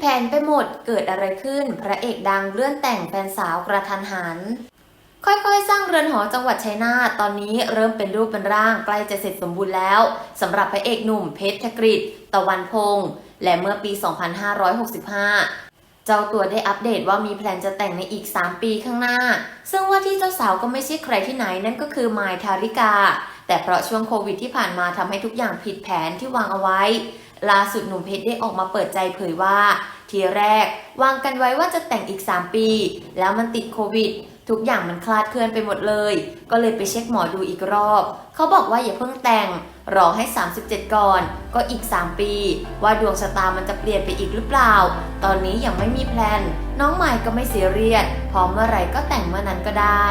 แผนไปหมดเกิดอะไรขึ้น พระเอกดังเลื่อนแต่งแฟนสาวกระทันหัน ค่อยๆ สร้างเรือนหอจังหวัดชัยนาทตอนนี้เริ่มเป็นรูปเป็นร่างใกล้จะเสร็จสมบูรณ์แล้วสำหรับพระเอกหนุ่มเพชรธกฤษตะวันพงษ์และเมื่อปี 2565เจ้าตัวได้อัปเดตว่ามีแพลนจะแต่งในอีก 3 ปีข้างหน้า ซึ่งว่าที่เจ้าสาวก็ไม่ใช่ใครที่ไหนนั่นก็คือมายทาริกา แต่เพราะช่วงโควิดที่ผ่านมาทำให้ทุกอย่างผิดแผนที่วางเอาไว้ ล่าสุดหนุ่มเพชรได้ออกมาเปิดใจเผยว่า ทีแรกวางกันไว้ว่าจะแต่งอีก 3 ปี แล้วมันติดโควิด ทุกอย่างมันคลาดเคลื่อนไปหมดเลย ก็เลยไปเช็คหมอดูอีกรอบ เขาบอกว่าอย่าเพิ่งแต่ง รอให้ 37 ก่อน ก็อีก 3 ปี ว่าดวงชะตามันจะเปลี่ยนไปอีกหรือเปล่า ตอนนี้ยังไม่มีแพลนน้องใหม่ก็ไม่เสียเรียสพร้อมเมื่อไหร่ก็แต่งเมื่อนั้นก็ได้